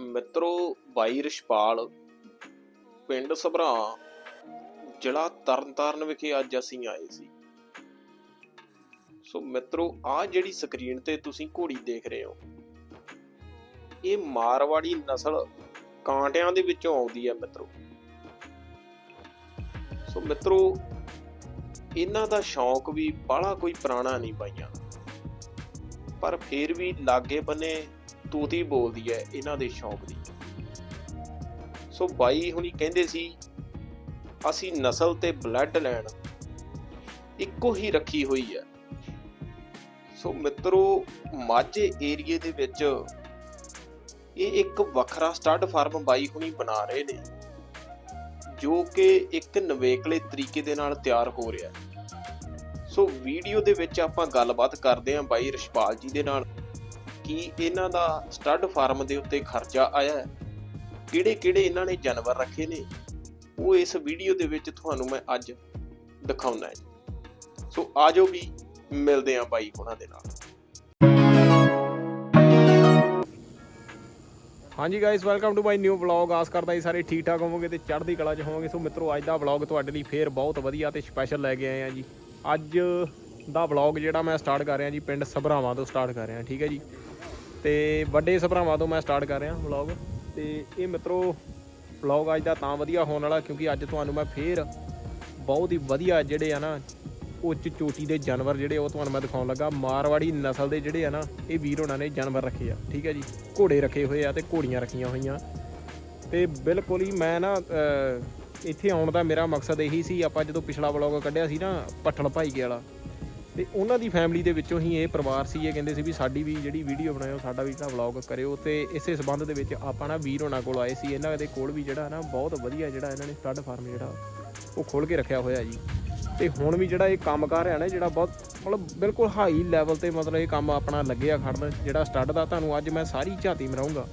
ਮਿੱਤਰੋ, ਬਾਈ ਰਿਸ਼ਪਾਲ, ਪਿੰਡ ਸਭਰਾ, ਜ਼ਿਲ੍ਹਾ ਤਰਨਤਾਰਨ ਵਿਖੇ ਅੱਜ ਅਸੀਂ ਆਏ ਸੀ। ਸੋ ਮਿੱਤਰੋ, ਆ ਜਿਹੜੀ ਸਕਰੀਨ ਤੇ ਤੁਸੀਂ ਘੋੜੀ ਦੇਖ ਰਹੇ ਹੋ, ਇਹ ਮਾਰਵਾੜੀ ਨਸਲ ਕਾਂਟਿਆਂ ਦੇ ਵਿੱਚੋਂ ਆਉਂਦੀ ਹੈ ਮਿੱਤਰੋ। ਸੋ ਮਿੱਤਰੋ, ਇਹਨਾਂ ਦਾ ਸ਼ੌਂਕ ਵੀ ਬਾਹਲਾ ਕੋਈ ਪੁਰਾਣਾ ਨਹੀਂ ਪਾਈਆਂ ਪਰ ਫਿਰ ਵੀ ਲਾਗੇ ਬੰਨੇ ਤੂਤੀ ਬੋਲਦੀ ਹੈ ਇਹਨਾਂ ਦੇ ਸ਼ੌਂਕ ਦੀ। ਸੋ ਬਾਈ ਹੁਣੀ ਕਹਿੰਦੇ ਸੀ, ਅਸੀਂ ਨਸਲ ਤੇ ਬਲੱਡ ਲੈਣ ਇੱਕੋ ਹੀ ਰੱਖੀ ਹੋਈ ਹੈ। ਸੋ ਮਿੱਤਰੋ, ਮਾਝੇ ਏਰੀਏ ਦੇ ਵਿੱਚ ਇਹ ਇੱਕ ਵੱਖਰਾ ਸਟੱਡ ਫਾਰਮ ਬਾਈ ਹੁਣੀ ਬਣਾ ਰਹੇ ਨੇ, ਜੋ ਕਿ ਇੱਕ ਨਵੇਕਲੇ ਤਰੀਕੇ ਦੇ ਨਾਲ ਤਿਆਰ ਹੋ ਰਿਹਾ ਹੈ। ਸੋ ਵੀਡੀਓ ਦੇ ਵਿੱਚ ਆਪਾਂ ਗੱਲਬਾਤ ਕਰਦੇ ਹਾਂ ਬਾਈ ਰਿਸ਼ਪਾਲ ਜੀ ਦੇ ਨਾਲ ਕਿ ਇਹਨਾਂ ਦਾ ਸਟੱਡ ਫਾਰਮ ਦੇ ਉੱਤੇ ਖਰਚਾ ਆਇਆ ਹੈ। ਕਿਹੜੇ ਕਿਹੜੇ ਇਹਨਾਂ ਨੇ ਜਾਨਵਰ ਰੱਖੇ ਨੇ? ਉਹ ਇਸ ਵੀਡੀਓ ਦੇ ਵਿੱਚ ਤੁਹਾਨੂੰ ਮੈਂ ਅੱਜ ਦਿਖਾਉਣਾ ਹੈ। ਸੋ ਆਜੋ ਵੀ ਮਿਲਦੇ ਹਾਂ ਬਾਈ ਉਹਨਾਂ ਦੇ ਨਾਲ। ਹਾਂਜੀ guys welcome to my new vlog ਆਸ ਕਰਦਾ ਜੀ ਸਾਰੇ ਠੀਕ ਠਾਕ ਹੋਵੋਗੇ ਤੇ ਚੜ੍ਹਦੀ ਕਲਾ 'ਚ ਹੋਵੋਗੇ। ਸੋ ਮਿੱਤਰੋ, ਅੱਜ ਦਾ ਵਲੌਗ ਤੁਹਾਡੇ ਲਈ ਫੇਰ ਬਹੁਤ ਵਧੀਆ ਤੇ ਸਪੈਸ਼ਲ ਲੈ ਕੇ ਆਏ ਆ ਜੀ। ਅੱਜ ਦਾ ਵਲੌਗ ਜਿਹੜਾ ਮੈਂ ਸਟਾਰਟ ਕਰ ਰਿਹਾ ਜੀ, ਪਿੰਡ ਸਭਰਾਵਾਂ ਤੋਂ ਸਟਾਰਟ ਕਰ ਰਿਹਾ, ਠੀਕ ਹੈ ਜੀ। ਤੇ ਵੱਡੇ ਸਭਰਾਵਾਂ ਤੋਂ ਮੈਂ ਸਟਾਰਟ ਕਰ ਰਿਹਾ ਵਲੌਗ ਤੇ ਇਹ ਮਿੱਤਰੋ ਵਲੌਗ ਅੱਜ ਦਾ ਤਾਂ ਵਧੀਆ ਹੋਣ ਵਾਲਾ, ਕਿਉਂਕਿ ਅੱਜ ਤੁਹਾਨੂੰ ਮੈਂ ਫੇਰ ਬਹੁਤ ਹੀ ਵਧੀਆ ਜਿਹੜੇ ਆ ਨਾ, ਉੱਚ ਚੋਟੀ ਦੇ ਜਾਨਵਰ ਜਿਹੜੇ ਉਹ ਤੁਹਾਨੂੰ ਮੈਂ ਦਿਖਾਉਣ ਲੱਗਾ। ਮਾਰਵਾੜੀ ਨਸਲ ਦੇ ਜਿਹੜੇ ਆ ਨਾ, ਇਹ ਵੀਰ ਉਹਨਾਂ ਨੇ ਜਾਨਵਰ ਰੱਖੇ ਆ, ਠੀਕ ਹੈ ਜੀ। ਘੋੜੇ ਰੱਖੇ ਹੋਏ ਆ ਤੇ ਘੋੜੀਆਂ ਰੱਖੀਆਂ ਹੋਈਆਂ। ਤੇ ਬਿਲਕੁਲ ਹੀ ਮੈਂ ਨਾ ਇੱਥੇ ਆਉਣ ਦਾ ਮੇਰਾ ਮਕਸਦ ਇਹੀ ਸੀ, ਆਪਾਂ ਜਦੋਂ ਪਿਛਲਾ ਵਲੌਗ ਕੱਢਿਆ ਸੀ ਨਾ ਪੱਠਣ ਭਾਈਕੇ ਵਾਲਾ, ਤੇ ਉਹਨਾਂ ਦੀ ਫੈਮਿਲੀ ਦੇ ਵਿੱਚੋਂ ਹੀ ਇਹ ਪਰਿਵਾਰ ਸੀ, ਇਹ ਕਹਿੰਦੇ ਸੀ ਵੀ ਸਾਡੀ ਵੀ ਜਿਹੜੀ ਵੀਡੀਓ ਬਣਾਇਓ, ਸਾਡਾ ਵੀ ਜਿਹੜਾ ਵਲੌਗ ਕਰਿਓ, ਤੇ ਇਸੇ ਸਬੰਧ ਦੇ ਵਿੱਚ ਆਪਾਂ ਨਾ ਵੀਰ ਹੋਣਾ ਕੋਲ ਆਏ ਸੀ, ਇਹਨਾਂ ਦੇ ਕੋਲ ਵੀ ਜਿਹੜਾ ਨਾ ਬਹੁਤ ਵਧੀਆ ਜਿਹੜਾ ਇਹਨਾਂ ਨੇ ਸਟੱਡ ਫਾਰਮ ਜਿਹੜਾ, ਉਹ ਖੋਲ ਕੇ ਰੱਖਿਆ ਹੋਇਆ ਜੀ। ਤੇ ਹੁਣ ਵੀ ਜਿਹੜਾ ਇਹ ਕੰਮ ਕਰ ਰਿਹਾ ਨਾ, ਜਿਹੜਾ ਬਹੁਤ, ਮਤਲਬ ਬਿਲਕੁਲ ਹਾਈ ਲੈਵਲ ਤੇ ਮਤਲਬ ਇਹ ਕੰਮ ਆਪਣਾ ਲੱਗਿਆ ਖੜਨ, ਜਿਹੜਾ ਸਟੱਡ ਦਾ ਤੁਹਾਨੂੰ ਅੱਜ ਮੈਂ ਸਾਰੀ ਝਾਤੀ ਮਰਾਉਂਗਾ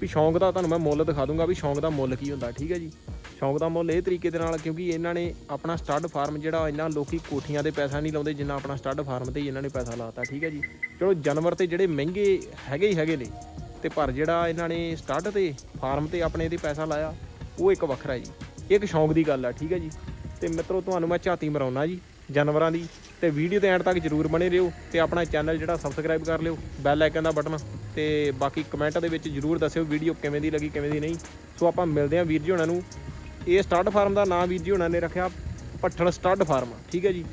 ਵੀ ਸ਼ੌਂਕ ਦਾ ਤੁਹਾਨੂੰ ਮੈਂ ਮੁੱਲ ਦਿਖਾ ਦੂੰਗਾ ਵੀ ਸ਼ੌਂਕ ਦਾ ਮੁੱਲ ਕੀ ਹੁੰਦਾ, ਠੀਕ ਹੈ ਜੀ? ਸ਼ੌਂਕ ਦਾ ਮੁੱਲ ਇਹ ਤਰੀਕੇ ਦੇ ਨਾਲ, ਕਿਉਂਕਿ ਇਹਨਾਂ ਨੇ ਆਪਣਾ ਸਟੱਡ ਫਾਰਮ ਜਿਹੜਾ, ਇੰਨਾ ਲੋਕੀ ਕੋਠੀਆਂ 'ਤੇ ਪੈਸਾ ਨਹੀਂ ਲਾਉਂਦੇ ਜਿੰਨਾ ਆਪਣਾ ਸਟੱਡ ਫਾਰਮ ਤੇ ਹੀ ਇਹਨਾਂ ਨੇ ਪੈਸਾ ਲਾਤਾ, ਠੀਕ ਹੈ ਜੀ? ਚਲੋ ਜਾਨਵਰ ਤੇ ਜਿਹੜੇ ਮਹਿੰਗੇ ਹੈਗੇ ਹੀ ਹੈਗੇ ਨੇ, ਤੇ ਪਰ ਜਿਹੜਾ ਇਹਨਾਂ ਨੇ ਸਟੱਡ ਤੇ ਫਾਰਮ ਤੇ ਆਪਣੇ ਤੇ ਪੈਸਾ ਲਾਇਆ, ਉਹ ਇੱਕ ਵੱਖਰਾ ਜੀ। ਇਹ ਇੱਕ ਸ਼ੌਂਕ ਦੀ ਗੱਲ ਆ, ਠੀਕ ਹੈ ਜੀ? ਤੇ ਮਿੱਤਰੋ, ਤੁਹਾਨੂੰ ਮੈਂ ਝਾਤੀ ਮਰਾਉਣਾ ਜੀ, ਜਾਨਵਰਾਂ ਦੀ, ਤੇ ਵੀਡੀਓ ਦੇ ਐਂਡ ਤੱਕ ਜਰੂਰ ਬਣੇ ਰਹੋ, ਤੇ ਆਪਣਾ ਚੈਨਲ ਜਿਹੜਾ ਸਬਸਕ੍ਰਾਈਬ ਕਰ ਲਿਓ ਬੈਲ ਆਈਕਨ ਦਾ ਬਟਨ, ਤੇ ਬਾਕੀ ਕਮੈਂਟ ਦੇ ਵਿੱਚ ਜਰੂਰ ਦੱਸਿਓ ਵੀਡੀਓ ਕਿਵੇਂ ਦੀ ਲੱਗੀ, ਕਿਵੇਂ ਦੀ ਨਹੀਂ। ਸੋ ਆਪਾਂ ਮਿਲਦੇ ਹਾਂ ਵੀਰ ਜੀ ਹੋਣਾ ਨੂੰ ਇਹ ਸਟੱਡ ਫਾਰਮ ਦਾ ਨਾਮ ਵੀਰ ਜੀ ਉਹਨਾਂ ਨੇ ਰੱਖਿਆ ਪੱਠਲ ਸਟੱਡ ਫਾਰਮ ਠੀਕ ਹੈ ਜੀ?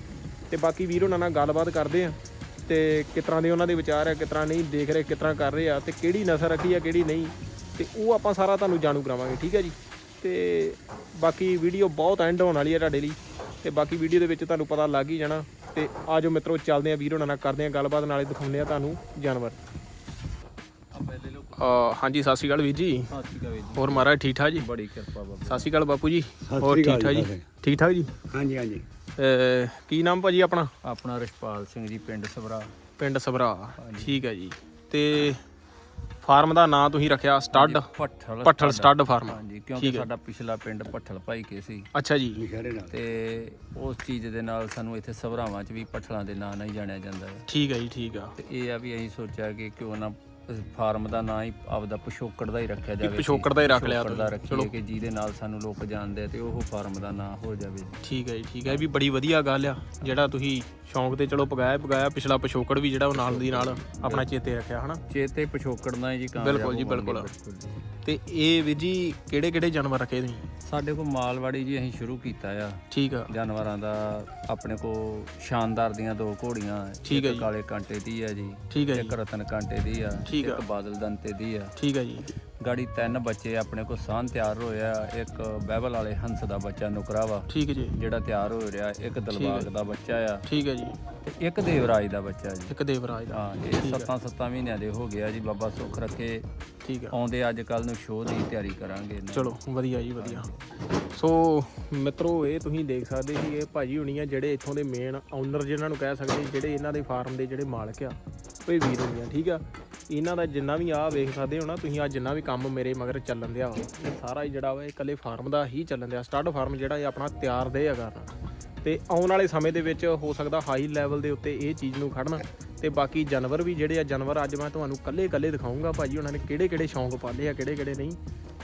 ਤੇ ਬਾਕੀ ਵੀਰ ਉਹਨਾਂ ਨਾਲ ਗੱਲਬਾਤ ਕਰਦੇ ਆ ਤੇ ਕਿਸ ਤਰ੍ਹਾਂ ਦੇ ਉਹਨਾਂ ਦੇ ਵਿਚਾਰ ਆ, ਕਿਸ ਤਰ੍ਹਾਂ ਨਹੀਂ, ਦੇਖ ਰਹੇ ਕਿਸ ਤਰ੍ਹਾਂ ਕਰ ਰਹੇ ਆ ਤੇ ਕਿਹੜੀ ਨਸਲ ਰੱਖੀ ਆ, ਕਿਹੜੀ ਨਹੀਂ, ਤੇ ਉਹ ਆਪਾਂ ਸਾਰਾ ਤੁਹਾਨੂੰ ਜਾਣੂ ਕਰਾਵਾਂਗੇ, ਠੀਕ ਹੈ ਜੀ? ਤੇ ਬਾਕੀ ਵੀਡੀਓ ਬਹੁਤ ਐਂਡ ਹੋਣ ਵਾਲੀ ਹੈ ਤੁਹਾਡੇ ਲਈ, ਤੇ ਬਾਕੀ ਵੀਡੀਓ ਦੇ ਵਿੱਚ ਤੁਹਾਨੂੰ ਪਤਾ ਲੱਗ ਹੀ ਜਾਣਾ, ਤੇ ਆਜੋ ਮਿੱਤਰੋ, ਚੱਲਦੇ ਆ ਵੀਰ ਉਹਨਾਂ ਨਾਲ, ਕਰਦੇ ਆ ਗੱਲਬਾਤ, ਨਾਲੇ ਦਿਖਾਉਂਦੇ ਆ ਤੁਹਾਨੂੰ ਜਾਨਵਰ। ਹਾਂਜੀ ਸਤਿ ਸ਼੍ਰੀ ਅਕਾਲ ਵੀਰ ਜੀ। ਸਤਿ ਸ਼੍ਰੀ ਅਕਾਲ ਜੀ। ਹੋਰ ਮਹਾਰਾਜ ਠੀਕ ਠਾਕ ਜੀ? ਬੜੀ ਕਿਰਪਾ ਬਾਬਾ ਸਤਿ ਸ਼੍ਰੀ ਅਕਾਲ ਬਾਪੂ ਜੀ। ਹੋਰ ਠੀਕ ਠਾਕ ਜੀ? ਠੀਕ ਠਾਕ ਜੀ? ਹਾਂਜੀ ਹਾਂਜੀ। ਅਹ, ਕੀ ਨਾਮ ਭਾਜੀ ਆਪਣਾ? ਆਪਣਾ ਰਿਸ਼ਪਾਲ ਸਿੰਘ ਜੀ ਪਿੰਡ ਸਭਰਾ। ਪਿੰਡ ਸਭਰਾ ਠੀਕ ਹੈ ਜੀ। ਤੇ ਫਾਰਮ ਦਾ ਨਾਂ ਤੁਸੀਂ ਰੱਖਿਆ ਸਟੱਡ? ਪੱਠਲ ਪੱਠਲ ਸਟੱਡ। ਫਾਰਮ। ਹਾਂਜੀ ਕਿਉਂਕਿ ਸਾਡਾ ਪਿਛਲਾ ਪਿੰਡ ਪੱਠਲ ਭਾਈ ਕੇ ਸੀ। ਅੱਛਾ ਜੀ। ਨਾਲ। ਤੇ ਉਸ ਚੀਜ਼ ਦੇ ਨਾਲ ਸਾਨੂੰ ਇੱਥੇ ਸਭਰਾਵਾਂ 'ਚ ਵੀ ਪੱਠਲਾਂ ਦੇ ਨਾਂ ਨਾਲ ਹੀ ਜਾਣਿਆ ਜਾਂਦਾ ਹੈ। ਠੀਕ ਹੈ ਜੀ ਠੀਕ ਆ। ਤੇ ਇਹ ਆ ਵੀ ਅਸੀਂ ਸੋਚਿਆ ਕਿ ਕਿਉਂ ਨਾ ਫਾਰਮ ਦਾ ਨਾਂ ਹੀ ਆਪਦਾ ਪਿਛੋਕੜ ਦਾ ਹੀ ਰੱਖਿਆ ਜਾਵੇ ਪਿਛੋਕੜ ਦਾ ਹੀ ਰੱਖ ਲਿਆ ਦਾ ਤੁਸੀਂ। ਰੱਖੀਏ ਕਿ ਜਿਹਦੇ ਨਾਲ ਸਾਨੂੰ ਲੋਕ ਜਾਣਦੇ ਤੇ ਉਹ ਫਾਰਮ ਦਾ ਨਾਂ ਹੋ ਜਾਵੇ। ਠੀਕ ਹੈ ਜੀ ਠੀਕ ਹੈ। ਇਹ ਵੀ ਬੜੀ ਵਧੀਆ ਗੱਲ ਆ। ਜਿਹੜਾ ਤੁਸੀਂ ਸ਼ੌਂਕ ਤੇ ਚਲੋ ਪਗਾਇਆ ਪਗਾਇਆ ਪਿਛਲਾ ਪਿਛੋਕੜ ਵੀ ਜਿਹੜਾ ਉਹ ਨਾਲ ਦੀ ਨਾਲ ਆਪਣਾ ਚੇਤੇ ਰੱਖਿਆ ਹਨਾ? ਚੇਤੇ ਪਿਛੋਕੜ ਹੀ ਜੀ ਕਾਮਯਾਬ ਬਿਲਕੁਲ ਜੀ, ਬਿਲਕੁਲ। ਤੇ ਇਹ ਵੀਰ ਜੀ ਕਿਹੜੇ ਕਿਹੜੇ ਜਾਨਵਰ ਰੱਖੇ ਤੁਸੀਂ? ਸਾਡੇ ਕੋਲ ਮਾਲਵਾੜੀ ਜੀ ਅਸੀਂ ਸ਼ੁਰੂ ਕੀਤਾ ਆ। ਠੀਕ ਆ। ਜਾਨਵਰਾਂ ਦਾ ਆਪਣੇ ਕੋ ਸ਼ਾਨਦਾਰ ਦੀਆਂ ਦੋ ਘੋੜੀਆਂ ਠੀਕ ਹੈ ਇੱਕ। ਕਾਲੇ ਕਾਂਟੇ ਦੀ ਆ ਜੀ ਠੀਕ ਹੈ ਜੀ। ਇੱਕ ਰਤਨ ਕਾਂਟੇ ਦੀ ਆ। ਠੀਕ ਆ। ਇੱਕ ਬਾਦਲ ਦੰਤੇ ਦੀ ਆ। ਠੀਕ ਹੈ ਜੀ। ਗਾੜੀ ਤਿੰਨ ਬੱਚੇ ਆਪਣੇ ਕੋ ਸਾਨ ਤਿਆਰ ਹੋਇਆ ਇੱਕ ਬਹਿਬਲ ਵਾਲੇ ਹੰਸ ਦਾ ਬੱਚਾ ਨੁਕਰਾ ਵਾ ਠੀਕ ਹੈ ਜੀ। ਜਿਹੜਾ ਤਿਆਰ ਹੋ ਰਿਹਾ ਇੱਕ ਦਲਬਾਗ ਦਾ ਬੱਚਾ ਆ। ਠੀਕ ਹੈ ਜੀ। ਤੇ ਇੱਕ ਦੇਵਰਾਜ ਦਾ ਬੱਚਾ ਜੀ। ਇੱਕ ਦੇਵਰਾਜ ਦਾ। ਹਾਂ ਇਹ ਸੱਤਾਂ ਸੱਤਾਂ ਮਹੀਨਿਆਂ ਦੇ ਹੋ ਗਿਆ ਜੀ ਬਾਬਾ ਸੁੱਖ ਰੱਖੇ। ਠੀਕ ਆ। ਆਉਂਦੇ ਅੱਜ ਕੱਲ ਨੂੰ ਸ਼ੋਅ ਦੀ ਤਿਆਰੀ ਕਰਾਂਗੇ ਇਹਨਾਂ। ਚਲੋ ਵਧੀਆ ਜੀ ਵਧੀਆ। ਸੋ ਮਿੱਤਰੋ ਇਹ ਤੁਸੀਂ ਦੇਖ ਸਕਦੇ ਸੀ ਇਹ ਭਾਜੀ ਹੁਣੀ ਆ ਜਿਹੜੇ ਇੱਥੋਂ ਦੇ ਮੇਨ ਓਨਰ ਜਿਹਨਾਂ ਨੂੰ ਕਹਿ ਸਕਦੇ ਜਿਹੜੇ ਇਹਨਾਂ ਦੇ ਫਾਰਮ ਦੇ ਜਿਹੜੇ ਮਾਲਕ ਆ ਉਹ ਇਹ ਵੀਰ ਹੁਣੀ ਆ ਠੀਕ ਆ? ਇਹਨਾਂ ਦਾ ਜਿੰਨਾ ਵੀ ਆ ਵੇਖ ਸਕਦੇ ਹੋ ਨਾ, ਤੁਸੀਂ ਆ ਜਿੰਨਾ ਵੀ ਕੰਮ ਮੇਰੇ ਮਗਰ ਚੱਲਣ ਦਿਆ ਵਾ, ਇਹ ਸਾਰਾ ਹੀ ਜਿਹੜਾ ਵਾ, ਇਹ ਇਕੱਲੇ ਫਾਰਮ ਦਾ ਹੀ ਚੱਲਣ ਦਿਆ। ਸਟੱਡ ਫਾਰਮ ਜਿਹੜਾ ਇਹ ਆਪਣਾ ਤਿਆਰ ਦੇ ਆ ਕਰਨਾ ਤੇ ਆਉਣ ਵਾਲੇ ਸਮੇਂ ਦੇ ਵਿੱਚ ਹੋ ਸਕਦਾ ਹਾਈ ਲੈਵਲ ਦੇ ਉੱਤੇ ਇਹ ਚੀਜ਼ ਨੂੰ ਖੜਨ। ਤੇ ਬਾਕੀ ਜਾਨਵਰ ਵੀ ਜਿਹੜੇ ਆ, ਜਾਨਵਰ ਅੱਜ ਮੈਂ ਤੁਹਾਨੂੰ ਕੱਲੇ ਕੱਲੇ ਦਿਖਾਉਂਗਾ ਭਾਜੀ, ਉਹਨਾਂ ਨੇ ਕਿਹੜੇ ਕਿਹੜੇ ਸ਼ੌਂਕ ਪਾਲੇ ਆ ਕਿਹੜੇ ਕਿਹੜੇ ਨਹੀਂ।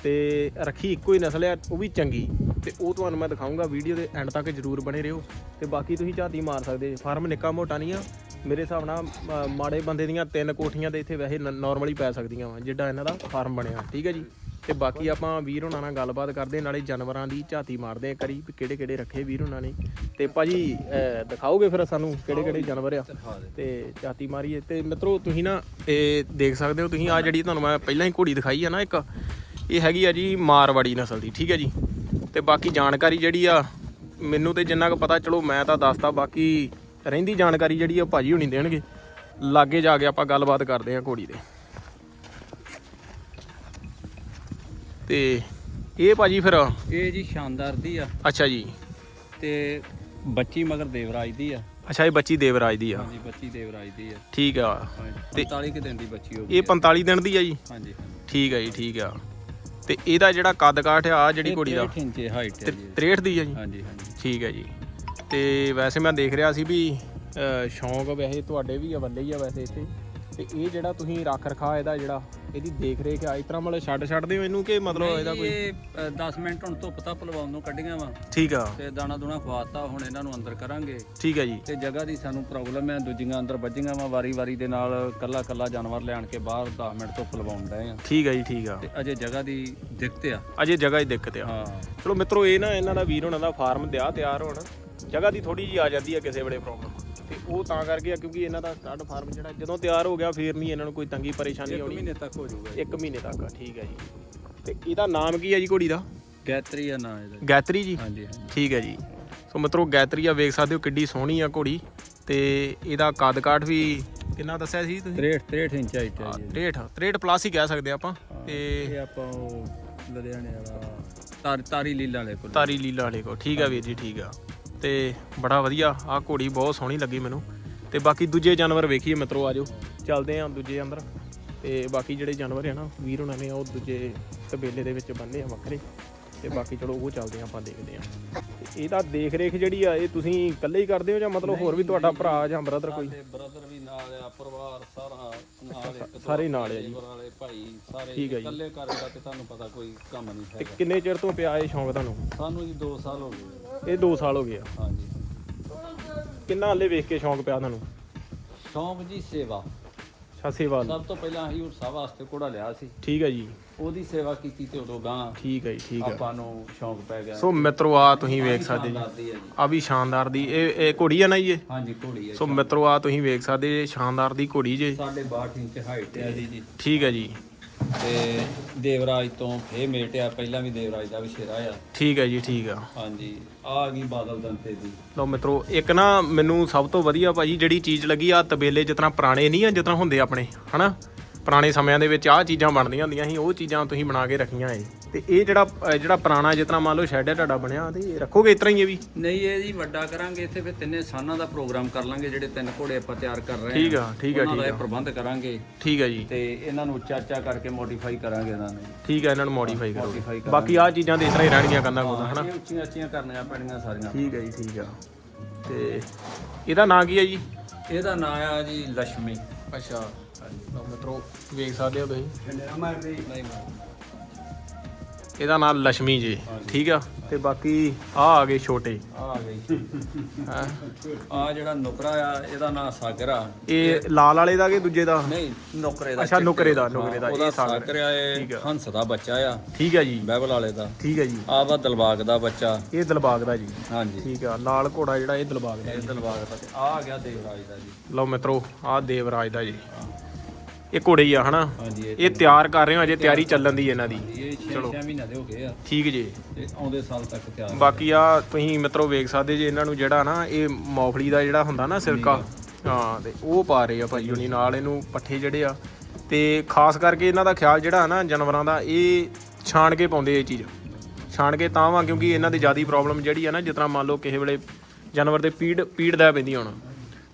ਤੇ ਰੱਖੀ ਇੱਕੋ ਹੀ ਨਸਲ ਆ, ਉਹ ਵੀ ਚੰਗੀ। ਤੇ ਉਹ ਤੁਹਾਨੂੰ ਮੈਂ ਦਿਖਾਉਂਗਾ ਵੀਡੀਓ ਦੇ ਐਂਡ ਤੱਕ ਜਰੂਰ ਬਣੇ ਰਹੋ। ਤੇ ਬਾਕੀ ਤੁਸੀਂ ਝਾਤੀ ਮਾਰ ਸਕਦੇ ਫਾਰਮ ਨਿੱਕਾ ਮੋਟਾ ਨਹੀਂ ਆ। ਮੇਰੇ ਹਿਸਾਬ ਨਾਲ ਅ, ਮਾੜੇ ਬੰਦੇ ਦੀਆਂ ਤਿੰਨ ਕੋਠੀਆਂ ਤੇ ਇੱਥੇ ਵੈਸੇ ਨਾਰਮਲੀ ਪੈ ਸਕਦੀਆਂ ਵਾ ਜਿੱਡਾ ਇਹਨਾਂ ਦਾ ਫਾਰਮ ਬਣਿਆ ਠੀਕ ਹੈ ਜੀ? ਤੇ ਬਾਕੀ ਆਪਾਂ ਵੀਰ ਹੁਣਾਂ ਨਾਲ ਗੱਲਬਾਤ ਕਰਦੇ ਨਾਲੇ ਜਾਨਵਰਾਂ ਦੀ ਝਾਤੀ ਮਾਰਦੇ ਆ ਕਰੀ ਵੀ ਕਿਹੜੇ ਕਿਹੜੇ ਰੱਖੇ ਵੀਰ ਹੁਣਾਂ ਨੇ। ਤੇ ਭਾਜੀ ਅ, ਦਿਖਾਓਗੇ ਫਿਰ ਸਾਨੂੰ ਕਿਹੜੇ ਕਿਹੜੇ ਜਾਨਵਰ ਆ? ਤੇ ਝਾਤੀ ਮਾਰੀਏ। ਤੇ ਮਿੱਤਰੋ ਤੁਸੀਂ ਨਾ ਇਹ ਦੇਖ ਸਕਦੇ ਹੋ ਤੁਸੀਂ ਆ ਜਿਹੜੀ ਤੁਹਾਨੂੰ ਮੈਂ ਪਹਿਲਾਂ ਹੀ ਘੋੜੀ ਦਿਖਾਈ ਆ ਨਾ ਇੱਕ ਇਹ ਹੈਗੀ ਆ ਜੀ ਮਾਰਵਾੜੀ ਨਸਲ ਦੀ ਠੀਕ ਹੈ ਜੀ? ਤੇ ਬਾਕੀ ਜਾਣਕਾਰੀ ਜਿਹੜੀ ਆ ਮੈਨੂੰ ਤੇ ਜਿੰਨਾ ਕੁ ਪਤਾ ਚਲੋ ਮੈਂ ਤਾਂ ਦੱਸਤਾ ਬਾਕੀ ਰਹਿੰਦੀ ਜਾਣਕਾਰੀ ਜਿਹੜੀ ਆ ਉਹ ਭਾਜੀ ਹੁਣੀ ਦੇਣਗੇ। ਲਾਗੇ ਜਾ ਕੇ ਆਪਾਂ ਗੱਲਬਾਤ ਕਰਦੇ ਆ ਘੋੜੀ ਦੇ। ਤੇ ਇਹ ਭਾਜੀ ਫਿਰ ਇਹ ਜੀ ਸ਼ਾਨਦਾਰ ਦੀ ਆ। ਅੱਛਾ ਜੀ। ਤੇ ਬੱਚੀ ਮਗਰ ਦੇਵਰਾਜ ਦੀ ਆ। ਅੱਛਾ ਇਹ ਬੱਚੀ ਦੇਵਰਾਜ ਦੀ ਆ। ਹਾਂਜੀ ਬੱਚੀ ਦੇਵਰਾਜ ਦੀ ਆ। ਠੀਕ ਆ। ਹਾਂਜੀ 45 ਕਿ ਦਿਨ ਦੀ ਬੱਚੀ ਹੋ ਗਈ ਇਹ 45 ਦਿਨ ਦੀ ਆ ਜੀ? ਹਾਂਜੀ। ਠੀਕ ਆ ਜੀ ਠੀਕ ਆ। ਤੇ ਇਹਦਾ ਜਿਹੜਾ ਕੱਦ ਕਾਠ ਆ ਜਿਹੜੀ ਘੋੜੀ ਦਾ? 63 ਇੰਚ ਹਾਈਟ ਹੈ ਤੇ ਜੀ। 63 ਦੀ ਆ ਜੀ? ਹਾਂਜੀ ਹਾਂਜੀ। ਠੀਕ ਹੈ ਜੀ। ਤੇ ਵੈਸੇ ਮੈਂ ਦੇਖ ਰਿਹਾ ਸੀ ਵੀ ਸ਼ੌਂਕ ਵੈਸੇ ਤੁਹਾਡੇ ਵੀ ਆ ਵੱਲੇ ਹੀ ਆ ਵੈਸੇ ਇੱਥੇ। ਤੇ ਇਹ ਜਿਹੜਾ ਤੁਸੀਂ ਰੱਖ ਰਖਾ ਇਹਦਾ ਜਿਹੜਾ ਇਹਦੀ ਦੇਖ ਰੇਖ ਆ ਇਸ ਤਰ੍ਹਾਂ ਮਤਲਬ ਛੱਡ ਛੱਡਦੇ ਹੋ ਇਹਨੂੰ ਕਿ ਮਤਲਬ ਇਹਦਾ ਕੋਈ? ਇਹ 10 ਮਿੰਟ ਹੁਣ ਧੁੱਪ ਤਾਂ ਪਲਵਾਉਣ ਨੂੰ ਕੱਢੀਆਂ ਵਾ। ਠੀਕ ਆ। ਤੇ ਦਾਣਾ ਦੂਣਾ ਖਵਾਤਾ ਹੁਣ ਇਹਨਾਂ ਨੂੰ ਅੰਦਰ ਕਰਾਂਗੇ। ਠੀਕ ਹੈ ਜੀ। ਤੇ ਜਗ੍ਹਾ ਦੀ ਸਾਨੂੰ ਪ੍ਰੋਬਲਮ ਹੈ ਦੂਜੀਆਂ ਅੰਦਰ ਵੱਜੀਆਂ ਵਾ ਵਾਰੀ-ਵਾਰੀ ਦੇ ਨਾਲ ਕੱਲਾ ਕੱਲਾ ਜਾਨਵਰ ਲਿਆਣ ਕੇ ਬਾਹਰ 10 ਮਿੰਟ ਧੁੱਪ ਲਵਾਉਣ ਡਏ ਆ। ਠੀਕ ਹੈ ਜੀ ਠੀਕ ਆ। ਤੇ ਅਜੇ ਜਗ੍ਹਾ ਦੀ ਦਿੱਕਤ ਆ। ਅਜੇ ਜਗ੍ਹਾ ਹੀ ਦਿੱਕਤ ਆ। ਹਾਂ। ਚਲੋ ਮਿੱਤਰੋ ਇਹ ਨਾ ਇਹਨਾਂ ਦਾ ਵੀਰ ਹੋਣਾ ਦਾ ਫਾਰਮ ਦਿਆ ਤਿਆਰ ਹੋਣ। ਜਗ੍ਹਾ ਦੀ ਥੋੜੀ ਜੀ ਆ ਜਾਂਦੀ ਆ ਕਿਸੇ ਵੇਲੇ ਪ੍ਰੋਬਲਮ ਤੇ ਉਹ ਤਾਂ ਕਰਕੇ ਆ ਕਿਉਂਕਿ ਇਹਨਾਂ ਦਾ ਸਟਾਰਟ ਫਾਰਮ ਜਿਹੜਾ ਜਦੋਂ ਤਿਆਰ ਹੋ ਗਿਆ ਫੇਰ ਨਹੀਂ ਇਹਨਾਂ ਨੂੰ ਕੋਈ ਤੰਗੀ ਪਰੇਸ਼ਾਨੀ ਇੱਕ ਆਉਣੀ। ਮਹੀਨੇ ਤੱਕ ਹੋ ਜਾਊਗਾ ਇੱਕ ਮਹੀਨੇ ਤੱਕ ਠੀਕ ਹੈ ਜੀ। ਤੇ ਇਹਦਾ ਨਾਮ ਕੀ ਹੈ ਜੀ ਘੋੜੀ ਦਾ? ਗੈਤਰੀ ਆ ਨਾ ਇਹਦਾ। ਗਾਇਤਰੀ ਜੀ? ਹਾਂਜੀ ਹਾਂਜੀ। ਠੀਕ ਹੈ ਜੀ। ਸੋ ਮਿੱਤਰੋ ਗਾਇਤਰੀ ਆ ਵੇਖ ਸਕਦੇ ਹੋ ਕਿੱਡੀ ਸੋਹਣੀ ਆ ਘੋੜੀ। ਤੇ ਇਹਦਾ ਕੱਦ ਕਾਠ ਵੀ ਕਿੰਨਾ ਦੱਸਿਆ ਸੀ ਤੁਸੀਂ? 63 63 ਇੰਚ ਹਾਈਟ ਹੈ ਜੀ। 63 63 ਪਲੱਸ ਹੀ ਕਹਿ ਸਕਦੇ ਆਪਾਂ। ਤੇ ਇਹ ਆਪਾਂ ਲੁਧਿਆਣੇ ਵਾਲਾ ਤਾਰ ਲੀਲਾ ਵਾਲੇ ਕੋਲ। ਤਾਰੀ ਲੀਲਾ ਵਾਲੇ ਕੋ ਠੀਕ ਆ ਵੀਰ ਜੀ ਠੀਕ ਆ। ਤੇ ਬੜਾ ਵਧੀਆ ਆ ਘੋੜੀ ਬਹੁਤ ਸੋਹਣੀ ਲੱਗੀ ਮੈਨੂੰ। ਤੇ ਬਾਕੀ ਦੂਜੇ ਜਾਨਵਰ ਵੇਖੀਏ ਮਿੱਤਰੋ, ਆਜੋ। ਚੱਲਦੇ ਆਂ ਦੂਜੇ ਅੰਦਰ ਤੇ ਬਾਕੀ ਜਿਹੜੇ ਜਾਨਵਰ ਆ ਨਾ, ਵੀਰ ਉਹਨਾਂ ਨੇ ਉਹ ਦੂਜੇ ਤਬੇਲੇ ਦੇ ਵਿੱਚ ਬੰਨੇ ਆ ਵੱਖਰੇ। ਤੇ ਬਾਕੀ ਚਲੋ ਉਹ ਚੱਲਦੇ ਆਂ, ਆਪਾਂ ਦੇਖਦੇ ਆਂ। ਇਹਦਾ ਦੇਖ ਰੇਖ ਜਿਹੜੀ ਆ, ਇਹ ਤੁਸੀਂ ਇਕੱਲੇ ਹੀ ਕਰਦੇ ਹੋ ਜਾਂ ਮਤਲਬ ਹੋਰ ਵੀ ਤੁਹਾਡਾ ਭਰਾ ਜਾਂ ਬ੍ਰਦਰ ਕੋਈ? ਬ੍ਰਦਰ ਵੀ ਨਾਲ ਆ ਪਰਿਵਾਰ ਸਾਰਾ ਨਾਲ ਇੱਕ ਦੋ ਸਾਰੇ ਹੀ ਨਾਲ ਆ ਜੀ। ਨੇਬਰ ਵਾਲੇ ਭਾਈ ਸਾਰੇ ਠੀਕ ਹੈ ਜੀ। ਇਕੱਲੇ ਕਰੇਗਾ ਤੇ ਤੁਹਾਨੂੰ ਪਤਾ ਕੋਈ ਕੰਮ ਨਹੀਂ ਤੇ ਹੈਗਾ। ਕਿੰਨੇ ਚਿਰ ਤੋਂ ਪਿਆ ਇਹ ਸ਼ੌਂਕ ਤੁਹਾਨੂੰ? ਸਾਨੂੰ ਜੀ 2 ਸਾਲ ਹੋ ਗਏ। ਇਹ 2 ਸਾਲ ਹੋ ਗਏ ਆ। ਹਾਂਜੀ। ਕਿੰਨਾ ਹਲੇ ਵੇਖ ਕੇ ਸ਼ੌਂਕ ਪਿਆ ਤੁਹਾਨੂੰ? ਸ਼ੌਂਕ ਜੀ ਸੇਵਾ। ਅੱਛਾ ਸੇਵਾ। ਸਭ ਤੋਂ ਪਹਿਲਾਂ ਅਸੀਂ ਉਰਸਾ ਵਾਸਤੇ ਘੋੜਾ ਲਿਆ ਸੀ। ਠੀਕ ਹੈ ਜੀ। ਉਹਦੀ ਸੇਵਾ ਕੀਤੀ ਤੇ ਉਦੋਂ ਗਾਂ ਠੀਕ ਹੈ ਜੀ ਠੀਕ ਹੈ ਆਪਾਂ ਨੂੰ ਸ਼ੌਂਕ ਪੈ ਗਿਆ। ਸੋ ਮਿੱਤਰੋ ਆ ਤੁਸੀਂ ਵੇਖ ਸਕਦੇ ਜੀ। ਆ ਵੀ ਸ਼ਾਨਦਾਰ ਦੀ। ਇਹ ਇਹ ਘੋੜੀ ਆ ਨਾ ਜੀ ਇਹ? ਹਾਂਜੀ ਘੋੜੀ ਹੈ ਸੋ ਮਿੱਤਰੋ ਆ ਤੁਸੀਂ ਵੇਖ ਸਕਦੇ ਜੇ ਸ਼ਾਨਦਾਰ ਦੀ ਘੋੜੀ ਜੇ। ਸਾਡੇ 62 ਇੰਚ ਹਾਈਟ ਹੈ ਇਹਦੀ ਜੀ। ਠੀਕ ਹੈ ਜੀ। ਤੇ ਦੇਵਰਾਜ ਤੋਂ ਫੇ ਮੇਟਿਆ ਪਹਿਲਾਂ ਵੀ ਦੇਵਰਾਜ ਦਾ ਵਿਸ਼ੇਰਾ ਆ। ਠੀਕ ਹੈ ਜੀ ਠੀਕ ਆ। ਹਾਂਜੀ ਆ ਗਈ ਬਾਦਲ ਦੰਤੇ ਦੀ। ਲਓ ਮਿੱਤਰੋ ਇੱਕ ਨਾ ਮੈਨੂੰ ਸਭ ਤੋਂ ਵਧੀਆ ਭਾਜੀ ਜਿਹੜੀ ਚੀਜ਼ ਲੱਗੀ ਆ ਤਬੇਲੇ ਤਰ੍ਹਾਂ ਪੁਰਾਣੇ ਨਹੀਂ ਆ ਤਰ੍ਹਾਂ ਹੁੰਦੇ ਆਪਣੇ ਹਨਾ? ਪੁਰਾਣੇ ਸਮਿਆਂ ਦੇ ਵਿੱਚ ਆਹ ਚੀਜ਼ਾਂ ਬਣਦੀਆਂ ਹੁੰਦੀਆਂ ਸੀ ਉਹ ਚੀਜ਼ਾਂ ਤੁਸੀਂ ਬਣਾ ਕੇ ਰੱਖੀਆਂ ਏ। ਤੇ ਇਹ ਜਿਹੜਾ ਜਿਹੜਾ ਪੁਰਾਣਾ ਤਰ੍ਹਾਂ ਮੰਨ ਲਓ ਸ਼ੈਡ ਹੈ ਤੁਹਾਡਾ ਬਣਿਆ ਤੇ ਇਹ ਰੱਖੋਗੇ ਇਸ ਤਰ੍ਹਾਂ ਹੀ ਇਹ ਵੀ? ਨਹੀਂ ਇਹ ਜੀ ਵੱਡਾ ਕਰਾਂਗੇ ਇੱਥੇ ਫਿਰ ਤਿੰਨੇ ਸਾਨਾਂ ਦਾ ਪ੍ਰੋਗਰਾਮ ਕਰ ਲਾਂਗੇ ਜਿਹੜੇ ਤਿੰਨ ਘੋੜੇ ਆਪਾਂ ਤਿਆਰ ਕਰ ਰਹੇ ਠੀਕ ਆ ਠੀਕ ਆ ਉਹਨਾਂ ਦਾ ਇਹ ਆ। ਪ੍ਰਬੰਧ ਕਰਾਂਗੇ। ਠੀਕ ਹੈ ਜੀ। ਤੇ ਇਹਨਾਂ ਨੂੰ ਉੱਚਾ ਕਰਕੇ ਮੋਡੀਫਾਈ ਕਰਾਂਗੇ ਇਹਨਾਂ ਨੂੰ। ਠੀਕ ਹੈ ਇਹਨਾਂ ਨੂੰ ਮੋਡੀਫਾਈ ਕਰੋ। Modify ਕਰਾਂਗੇ। ਬਾਕੀ ਆਹ ਚੀਜ਼ਾਂ ਦੇ ਇਸ ਤਰ੍ਹਾਂ ਹੀ ਰਹਿਣਗੀਆਂ ਕੰਦਾ ਕੋਦਾ ਹਨਾ? ਇਹ ਉੱਚੀਆਂ ਉੱਚੀਆਂ ਕਰਨੀਆਂ ਪੈਣੀਆਂ ਸਾਰੀਆਂ। ਠੀਕ ਹੈ ਜੀ ਠੀਕ ਆ। ਤੇ ਇਹਦਾ ਨਾਂ ਕੀ ਹੈ ਜੀ? ਇਹਦਾ ਨਾਂ ਆ ਜੀ ਲక్ష్ਮੀ ਅੱਛਾ। ਲਓ ਮਿੱਤਰੋ ਵੇਖ ਸਕਦੇ ਹੋ ਤੁਸੀਂ। ਇਹਦਾ ਨਾਮ ਲక్ష్ਮੀ ਜੀ ਠੀਕ ਆ? ਤੇ ਬਾਕੀ ਆ ਆ ਗਏ ਛੋਟੇ। ਆ ਆ ਗਈ ਹੈਂ। ਆ ਜਿਹੜਾ ਨੁਕਰਾ ਆ ਇਹਦਾ ਨਾਂ ਸਾਗਰ ਆ। ਇਹ ਲਾਲ ਵਾਲੇ ਦਾ ਕਿ ਦੂਜੇ ਦਾ? ਨਹੀਂ ਨੁਕਰੇ ਦਾ ਅੱਛਾ, ਨੁਕਰੇ ਦਾ, ਨੁਕਰੇ ਦਾ, ਇਹ ਸਾਗਰ। ਸਾਗਰ ਆ ਠੀਕ ਇਹ ਆ। ਹੰਸ ਦਾ ਬੱਚਾ ਆ। ਠੀਕ ਹੈ ਜੀ। ਬਹਿਬਲ ਵਾਲੇ ਦਾ। ਠੀਕ ਹੈ ਜੀ। ਆ ਵਾ ਦਲਬਾਗ ਦਾ ਬੱਚਾ। ਇਹ ਦਿਲਬਾਗ ਦਾ ਜੀ। ਹਾਂਜੀ। ਠੀਕ ਆ ਲਾਲ ਘੋੜਾ ਜਿਹੜਾ ਇਹ ਦਿਲਬਾਗ ਦਾ ਇਹ ਦਲਬਾਗ ਦਾ ਤੇ ਆ ਆ ਗਿਆ ਦੇਵਰਾਜ ਦਾ ਜੀ। ਲਓ ਮਿੱਤਰੋ ਆ ਦੇਵਰਾਜ ਦਾ ਜੀ। ਇਹ ਘੋੜੇ ਹੀ ਆ ਹਨਾ? ਹਾਂਜੀ ਇਹ ਇਹ ਤਿਆਰ ਕਰ ਰਹੇ ਹੋ ਅਜੇ ਤਿਆਰੀ ਚੱਲਣ ਦੀ ਇਹਨਾਂ ਦੀ। ਇਹ 6 ਮਹੀਨੇ ਦੇ ਹੋ ਗਏ ਆ। ਠੀਕ ਜੀ। ਤੇ ਆਉਂਦੇ ਸਾਲ ਤੱਕ ਤਿਆਰ ਬਾਕੀ ਆ ਤੁਸੀਂ ਮਿੱਤਰੋ ਵੇਖ ਸਕਦੇ ਜੇ ਇਹਨਾਂ ਨੂੰ ਜਿਹੜਾ ਨਾ ਇਹ ਮੌਫਲੀ ਦਾ ਜਿਹੜਾ ਹੁੰਦਾ ਨਾ ਸਿਰਕਾ। ਹਾਂ ਤੇ ਉਹ ਪਾ ਰਹੇ ਆ ਭਾਈ ਹੁਣੀ ਨਾਲ ਇਹਨੂੰ ਪੱਠੇ ਜਿਹੜੇ ਆ। ਤੇ ਖਾਸ ਕਰਕੇ ਇਹਨਾਂ ਦਾ ਖਿਆਲ ਜਿਹੜਾ ਨਾ ਜਾਨਵਰਾਂ ਦਾ ਇਹ ਛਾਣ ਕੇ ਪਾਉਂਦੇ ਇਹ ਚੀਜ਼। ਛਾਣ ਕੇ ਤਾਂ ਵਾ ਕਿਉਂਕਿ ਇਹਨਾਂ ਦੀ ਜਿਆਦੀ ਪ੍ਰੋਬਲਮ ਜਿਹੜੀ ਆ ਨਾ ਜਿਸ ਤਰ੍ਹਾਂ ਮੰਨ ਲਓ ਕਿਸੇ ਵੇਲੇ ਜਾਨਵਰ ਦੇ ਪੀੜ ਪੀੜ ਦਾ ਪੈਂਦੀ ਹੁਣ।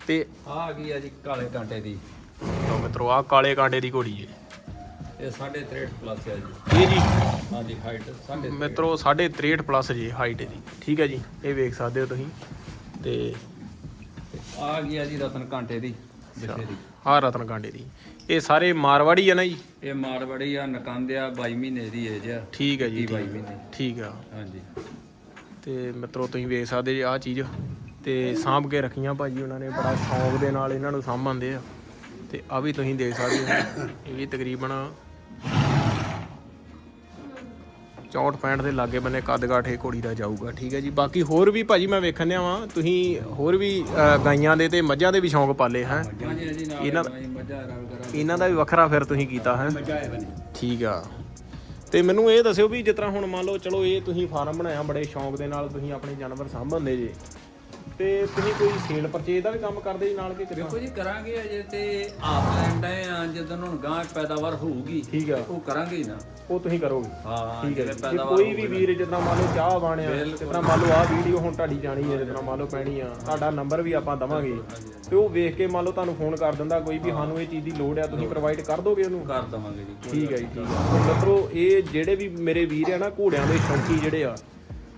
ਤੇ ਆ ਆ ਗਈ ਆ ਜੀ ਕਾਲੇ ਕਾਂਟੇ ਦੀ। ਮਿੱਤਰੋ ਆ ਕਾਲੇ ਕਾਂਡੇ ਦੀ ਘੋੜੀ ਏ ਇਹ 63 ਪਲੱਸ ਆ ਜੀ। ਇਹ ਜੀ। ਹਾਂਜੀ ਹਾਈਟ 63 ਮਿੱਤਰੋ 63 ਪਲੱਸ ਜੀ ਹਾਈਟ ਇਹਦੀ ਠੀਕ ਹੈ ਜੀ ਇਹ ਵੇਖ ਸਕਦੇ ਹੋ ਤੁਸੀਂ। ਤੇ ਆ ਗਿਆ ਜੀ ਰਤਨ ਕਾਂਟੇ ਦੀ ਬੱਚੇ ਦੀ ਆਹ ਰਤਨ ਕਾਂਡੇ ਦੀ। ਇਹ ਸਾਰੇ ਮਾਰਵਾੜੀ ਆ ਨਾ ਜੀ? ਇਹ ਮਾਰਵੜੀ ਆ ਨਕੰਦਿਆ 22 ਮਹੀਨੇ ਦੀ ਏਜ ਆ। ਠੀਕ ਹੈ ਜੀ ਵੀਹ ਬਾਈ ਠੀਕ- ਮਹੀਨੇ। ਠੀਕ ਆ। ਹਾਂਜੀ। ਤੇ ਮਿੱਤਰੋ ਤੁਸੀਂ ਵੇਖ ਸਕਦੇ ਜੀ ਆਹ ਚੀਜ਼। ਤੇ ਸਾਂਭ ਕੇ ਰੱਖੀਆਂ ਭਾਜੀ ਉਹਨਾਂ ਨੇ। ਬੜਾ ਸ਼ੌਂਕ ਦੇ ਨਾਲ ਇਹਨਾਂ ਨੂੰ ਸਾਂਭਾਂਦੇ ਆ। ਤੇ ਆ ਵੀ ਤੁਸੀਂ ਦੇਖ ਸਕਦੇ ਹੋ। ਇਹ ਵੀ ਤਕਰੀਬਨ 64 65 ਦੇ ਲਾਗੇ ਬੰਨੇ ਕੱਦ ਇਹ ਘੋੜੀ ਦਾ ਜਾਊਗਾ। ਠੀਕ ਹੈ ਜੀ। ਬਾਕੀ ਹੋਰ ਵੀ ਭਾਜੀ ਮੈਂ ਵੇਖਣ ਡਿਆ ਵਾਂ ਤੁਸੀਂ ਹੋਰ ਵੀ ਅ, ਗਾਈਆਂ ਦੇ ਤੇ ਮੱਝਾਂ ਦੇ ਵੀ ਸ਼ੌਂਕ ਪਾਲੇ ਹੈ? ਹਾਂਜੀ ਹਾਂਜੀ ਨਾਲ ਇਹਨਾਂ- ਮੱਝਾਂ ਰਲ ਕਰਾਂ ਇਹਨਾਂ ਦਾ ਵੀ ਵੱਖਰਾ ਫਿਰ ਤੁਸੀਂ ਕੀਤਾ ਹੈ? ਠੀਕ ਆ। ਤੇ ਮੈਨੂੰ ਇਹ ਦੱਸਿਓ ਵੀ ਜਿਸ ਤਰ੍ਹਾਂ ਹੁਣ ਮੰਨ ਲਓ ਚਲੋ ਇਹ ਤੁਸੀਂ ਫਾਰਮ ਬਣਾਇਆ ਬੜੇ ਸ਼ੌਂਕ ਦੇ ਨਾਲ ਤੁਸੀਂ ਆਪਣੇ ਜਾਨਵਰ ਸਾਂਭਣਦੇ ਜੇ। ਤੇ ਤੁਸੀਂ ਕੋਈ ਸੇਲ ਪਰਚੇਜ ਦਾ ਵੀ ਕੰਮ ਕਰਦੇ ਜੀ ਨਾਲ ਕਿ ਕਿਦਾਂ? ਦੇਖੋ ਜੀ ਕਰਾਂਗੇ ਅਜੇ ਤੇ ਆਪ ਡਏ ਆ ਜਦੋਂ ਹੁਣ ਗਾਂ ਪੈਦਾਵਾਰ ਹੋਊਗੀ ਠੀਕ ਆ। ਉਹ ਕਰਾਂਗੇ ਹੀ ਨਾ। ਉਹ ਤੁਸੀਂ ਕਰੋਗੇ। ਹਾਂ ਠੀਕ ਹੈ ਜਿਵੇਂ ਜੀ। ਕੋਈ ਵੀ ਵੀਰ ਜਿੱਦਾਂ ਮੰਨ ਲਓ ਚਾਹ ਬਾਣਿਆ ਤਰ੍ਹਾਂ ਮੰਨ ਲਓ ਆਹ ਵੀਡੀਓ ਹੁਣ ਤੁਹਾਡੀ ਜਾਣੀ ਹੈ ਤਰ੍ਹਾਂ ਮੰਨ ਲਓ ਪੈਣੀ ਆ ਤੁਹਾਡਾ ਨੰਬਰ ਵੀ ਆਪਾਂ ਦਵਾਂਗੇ। ਤੇ ਉਹ ਵੇਖ ਕੇ ਮੰਨ ਲਓ ਤੁਹਾਨੂੰ ਫੋਨ ਕਰ ਦਿੰਦਾ ਕੋਈ ਵੀ ਸਾਨੂੰ ਇਹ ਚੀਜ਼ ਦੀ ਲੋੜ ਆ ਤੁਸੀਂ ਪ੍ਰੋਵਾਈਡ ਕਰ ਦੋਗੇ ਉਹਨੂੰ? ਕਰ ਦਵਾਂਗੇ ਜੀ। ਠੀਕ ਹੈ ਜੀ ਠੀਕ ਹੈ ਮਿੱਤਰੋ ਇਹ ਜਿਹੜੇ ਵੀ ਮੇਰੇ ਵੀਰ ਆ ਨਾ ਘੋੜਿਆਂ ਦੇ ਸ਼ੌਂਕੀ ਜਿਹੜੇ ਆ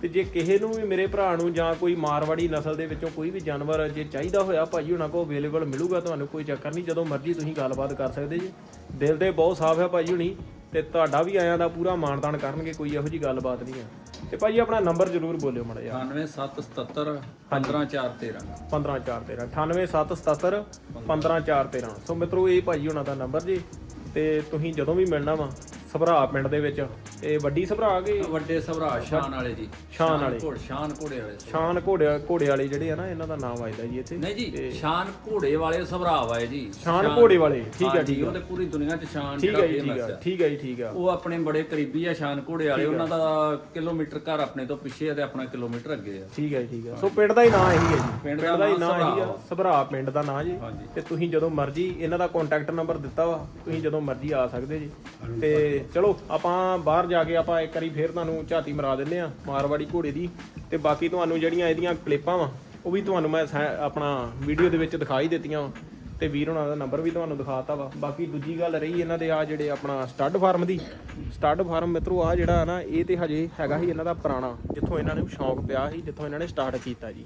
ਤੇ ਜੇ ਕਿਸੇ ਨੂੰ ਵੀ ਮੇਰੇ ਭਰਾ ਨੂੰ ਜਾਂ ਕੋਈ ਮਾਰਵਾੜੀ ਨਸਲ ਦੇ ਵਿੱਚੋਂ ਕੋਈ ਵੀ ਜਾਨਵਰ ਜੇ ਚਾਹੀਦਾ ਹੋਇਆ ਭਾਜੀ ਉਹਨਾਂ ਕੋਲ ਅਵੇਲੇਬਲ ਮਿਲੂਗਾ ਤੁਹਾਨੂੰ ਕੋਈ ਚੱਕਰ ਨਹੀਂ ਜਦੋਂ ਮਰਜ਼ੀ ਤੁਸੀਂ ਗੱਲਬਾਤ ਕਰ ਸਕਦੇ ਜੀ। ਦਿਲ ਦੇ ਬਹੁਤ ਸਾਫ਼ ਹੈ ਭਾਜੀ ਹੁਣੀ ਤੇ ਤੁਹਾਡਾ ਵੀ ਆਇਆਂ ਦਾ ਪੂਰਾ ਮਾਣਤਾਨ ਕਰਨਗੇ ਕੋਈ ਇਹੋ ਜੀ ਗੱਲਬਾਤ ਨਹੀਂ ਹੈ ਤੇ ਭਾਜੀ ਆਪਣਾ ਨੰਬਰ ਜ਼ਰੂਰ ਬੋਲਿਓ ਮਾੜਾ ਜਿਹਾ। 9777 15413 15413 98777 15413 ਸੋ ਮਿੱਤਰੋ ਇਹ ਭਾਜੀ ਹੁਣਾਂ ਦਾ ਨੰਬਰ ਜੀ ਤੇ ਤੁਸੀਂ ਜਦੋਂ ਵੀ ਮਿਲਣਾ ਵਾ ਸਭਰਾ ਪਿੰਡ ਦੇ ਵਿੱਚ। ਇਹ ਵੱਡੀ ਸਭਰਾ ਗਏ ਵੱਡੇ ਸਭਰਾ ਸ਼ਾਨ ਵਾਲੇ ਜੀ। ਸ਼ਾਨ ਵਾਲੇ। ਘੋੜ ਸ਼ਾਨ ਘੋੜੇ ਵਾਲੇ ਸ਼ਾਨ ਘੋੜੇ ਘੋੜੇ ਵਾਲੇ ਜਿਹੜੇ ਆ ਨਾ ਇਹਨਾਂ ਦਾ ਨਾਮ ਵੱਜਦਾ ਜੀ ਇੱਥੇ। ਨਹੀਂ ਜੀ ਸ਼ਾਨ ਘੋੜੇ ਵਾਲੇ ਸਭਰਾ ਵਾਏ ਜੀ। ਸ਼ਾਨ ਘੋੜੇ ਵਾਲੇ ਠੀਕ ਆ ਹਾਂਜੀ, ਠੀਕ ਆ। ਉਹ ਤੇ ਪੂਰੀ ਦੁਨੀਆ 'ਚ ਸ਼ਾਨ ਠੀਕ ਜੀ ਠੀਕ ਆ ਠੀਕ ਆ ਜੀ ਠੀਕ ਆ। ਉਹ ਆਪਣੇ ਬੜੇ ਕਰੀਬੀ ਆ ਸ਼ਾਨ ਘੋੜੇ ਵਾਲੇ ਉਹਨਾਂ ਦਾ ਕਿਲੋਮੀਟਰ ਘਰ ਆਪਣੇ ਤੋਂ ਪਿੱਛੇ ਆ ਤੇ ਆਪਣਾ ਕਿਲੋਮੀਟਰ ਅੱਗੇ ਆ। ਠੀਕ ਹੈ ਜੀ, ਠੀਕ ਹੈ ਸੋ ਪਿੰਡ ਦਾ ਹੀ ਨਾਂ ਇਹੀ ਹੈ ਜੀ। ਪਿੰਡ ਦਾ ਹੀ ਨਾਂ ਇਹੀ ਆ ਸਭਰਾ। ਪਿੰਡ ਦਾ ਨਾਂ ਜੀ। ਤੇ ਤੁਸੀਂ ਜਦੋਂ ਮਰਜ਼ੀ ਇਹਨਾਂ ਦਾ ਕੰਟੈਕਟ ਨੰਬਰ ਦਿੱਤਾ ਵਾ ਤੁਸੀਂ ਜਦੋਂ ਮਰਜ਼ੀ ਆ ਸਕਦੇ ਜੀ। ਤੇ ਚਲੋ, ਆਪਾਂ ਬਾਹਰ ਜਾ ਕੇ ਆਪਾਂ ਇੱਕ ਵਾਰੀ ਫੇਰ ਤੁਹਾਨੂੰ ਝਾਤੀ ਮਰਾ ਦਿੰਦੇ ਆ ਮਾਰਵਾੜੀ ਘੋੜੇ ਦੀ। ਤੇ ਬਾਕੀ ਤੁਹਾਨੂੰ ਜਿਹੜੀਆਂ ਇਹਦੀਆਂ ਕਲਿੱਪਾਂ ਵਾ, ਉਹ ਵੀ ਤੁਹਾਨੂੰ ਮੈਂ ਸੈ- ਆਪਣਾ ਵੀਡੀਓ ਦੇ ਵਿੱਚ ਦਿਖਾਈ ਦਿੱਤੀਆਂ ਵਾ। ਤੇ ਵੀਰ ਉਹਨਾਂ ਦਾ ਨੰਬਰ ਵੀ ਤੁਹਾਨੂੰ ਦਿਖਾਤਾ ਵਾ। ਬਾਕੀ ਦੂਜੀ ਗੱਲ ਰਹੀ ਇਹਨਾਂ ਦੇ ਆ ਜਿਹੜੇ ਆਪਣਾ ਸਟੱਡ ਫਾਰਮ ਦੀ। ਸਟੱਡ ਫਾਰਮ ਮਿੱਤਰੋ ਆ ਜਿਹੜਾ ਨਾ, ਇਹ ਤੇ ਹਜੇ ਹੈਗਾ ਹੀ ਇਹਨਾਂ ਦਾ ਪੁਰਾਣਾ, ਜਿੱਥੋਂ ਇਹਨਾਂ ਨੂੰ ਸ਼ੌਂਕ ਪਿਆ ਸੀ, ਜਿੱਥੋਂ ਇਹਨਾਂ ਨੇ ਸਟਾਰਟ ਕੀਤਾ ਜੀ।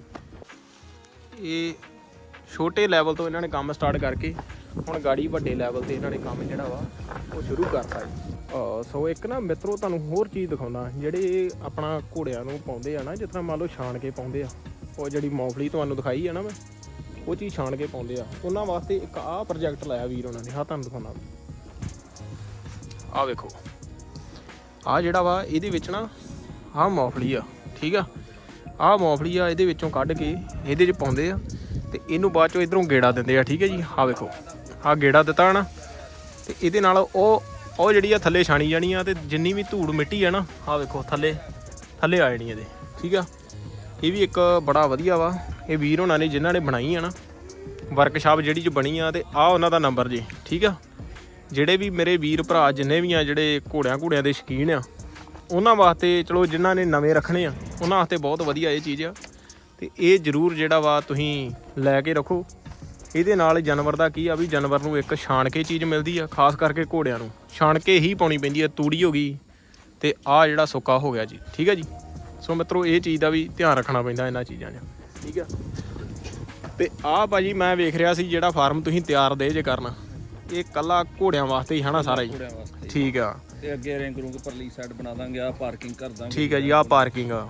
ਇਹ ਛੋਟੇ ਲੈਵਲ ਤੋਂ ਇਹਨਾਂ ਨੇ ਕੰਮ ਸਟਾਰਟ ਕਰਕੇ, ਹੁਣ ਗਾੜੀ ਵੱਡੇ ਲੈਵਲ ਤੇ ਇਹਨਾਂ ਨੇ ਕੰਮ ਜਿਹੜਾ ਵਾ, ਉਹ ਸ਼ੁਰੂ ਕਰਤਾ ਜੀ। ਸੋ ਇੱਕ ਨਾ ਮਿੱਤਰੋ, ਤੁਹਾਨੂੰ ਹੋਰ ਚੀਜ਼ ਦਿਖਾਉਂਦਾ। ਜਿਹੜੇ ਆਪਣਾ ਘੋੜਿਆਂ ਨੂੰ ਪਾਉਂਦੇ ਆ ਨਾ, ਜਿਸ ਤਰ੍ਹਾਂ ਮੰਨ ਲਓ ਛਾਣ ਕੇ ਪਾਉਂਦੇ ਆ। ਉਹ ਜਿਹੜੀ ਮੌਫਲੀ ਤੁਹਾਨੂੰ ਦਿਖਾਈ ਆ ਨਾ ਮੈਂ, ਉਹ ਚੀਜ਼ ਛਾਣ ਕੇ ਪਾਉਂਦੇ ਆ। ਉਹਨਾਂ ਵਾਸਤੇ ਇੱਕ ਆਹ ਪ੍ਰੋਜੈਕਟ ਲਾਇਆ ਵੀਰ ਉਹਨਾਂ ਨੇ। ਹਾਂ ਤੁਹਾਨੂੰ ਦਿਖਾਉਣਾ ਆਹ ਵੇਖੋ। ਆ ਜਿਹੜਾ ਵਾ, ਇਹਦੇ ਵਿੱਚ ਨਾ ਆਹ ਮੌਫਲੀ ਆ, ਠੀਕ ਆ? ਆਹ ਮੌਫਲੀ ਆ, ਇਹਦੇ ਵਿੱਚੋਂ ਕੱਢ ਕੇ ਇਹਦੇ 'ਚ ਪਾਉਂਦੇ ਆ ਤੇ ਇਹਨੂੰ ਬਾਅਦ ਚੋਂ ਇਧਰੋਂ ਗੇੜਾ ਦਿੰਦੇ ਆ, ਠੀਕ ਹੈ ਜੀ? ਆਹ ਵੇਖੋ। ਆਹ ਗੇੜਾ ਦਿੱਤਾ ਨਾ, ਤੇ ਇਹਦੇ ਨਾਲ ਉਹ ਉਹ ਜਿਹੜੀ ਆ ਥੱਲੇ ਛਾਣੀ ਜਾਣੀ ਆ ਤੇ ਜਿੰਨੀ ਵੀ ਧੂੜ ਮਿੱਟੀ ਆ ਨਾ, ਆਹ ਵੇਖੋ, ਥੱਲੇ ਥੱਲੇ ਆ ਜਾਣੀ ਇਹਦੇ। ਠੀਕ ਆ? ਇਹ ਵੀ ਇੱਕ ਬੜਾ ਵਧੀਆ ਵਾ। ਇਹ ਵੀਰ ਹੋਣਾ ਨੇ ਜਿਨ੍ਹਾਂ ਨੇ ਬਣਾਈ ਆ ਨਾ, ਵਰਕਸ਼ਾਪ ਜਿਹੜੀ ਚ ਬਣੀ ਆ ਤੇ ਆ ਉਹਨਾਂ ਦਾ ਨੰਬਰ ਜੀ, ਠੀਕ ਆ? ਜਿਹੜੇ ਵੀ ਮੇਰੇ ਵੀਰ ਭਰਾ ਜਿੰਨੇ ਵੀ ਆ, ਜਿਹੜੇ ਘੋੜਿਆਂ ਘੋੜਿਆਂ ਦੇ ਸ਼ਕੀਨ ਆ, ਉਹਨਾਂ ਵਾਸਤੇ ਚਲੋ ਜਿਨ੍ਹਾਂ ਨੇ ਨਵੇਂ ਰੱਖਣੇ ਆ, ਉਹਨਾਂ ਵਾਸਤੇ ਬਹੁਤ ਵਧੀਆ ਇਹ ਚੀਜ਼ ਆ। ਤੇ ਇਹ ਜ਼ਰੂਰ ਜਿਹੜਾ ਵਾ ਤੁਸੀਂ ਲੈ ਕੇ ਰੱਖੋ। ਇਹਦੇ ਨਾਲ ਜਾਨਵਰ ਦਾ ਕੀ ਆ ਵੀ ਜਾਨਵਰ ਨੂੰ ਇੱਕ ਛਾਣ ਕੇ ਚੀਜ਼ ਮਿਲਦੀ ਆ, ਖਾਸ ਕਰਕੇ ਘੋੜਿਆਂ ਨੂੰ। ਛਾਣ ਕੇ ਹੀ ਪਾਉਣੀ ਪੈਂਦੀ ਆ ਤੂੜੀ ਹੋ ਗਈ ਤੇ ਆ ਜਿਹੜਾ ਸੁੱਕਾ ਹੋ ਗਿਆ ਜੀ ਠੀਕ ਆ ਜੀ? ਸੋ ਮਿੱਤਰੋ ਇਹ ਚੀਜ਼ ਦਾ ਵੀ ਧਿਆਨ ਰੱਖਣਾ ਪੈਂਦਾ ਇਹਨਾਂ ਚੀਜ਼ਾਂ 'ਚ ਠੀਕ ਆ ਤੇ ਆਹ ਭਾਜੀ ਮੈਂ ਵੇਖ ਰਿਹਾ ਸੀ ਜਿਹੜਾ ਫਾਰਮ ਤੁਸੀਂ ਤਿਆਰ ਦੇ ਜੇ ਕਰਨਾ ਇਹ ਕੱਲਾ ਘੋੜਿਆਂ ਵਾਸਤੇ ਹੀ ਹਨਾ ਸਾਰਾ ਹੀ? ਘੋੜਿਆਂ ਵਾਸਤੇ ਠੀਕ ਆ। ਤੇ ਅੱਗੇ ਰਿੰਗ ਰੂੰਗ ਪਰਲੀ ਸਾਈਡ ਬਣਾ ਦਾਂਗੇ ਆ ਪਾਰਕਿੰਗ ਕਰ ਦਾਂਗੇ। ਠੀਕ ਹੈ ਜੀ ਆਹ ਪਾਰਕਿੰਗ ਆ।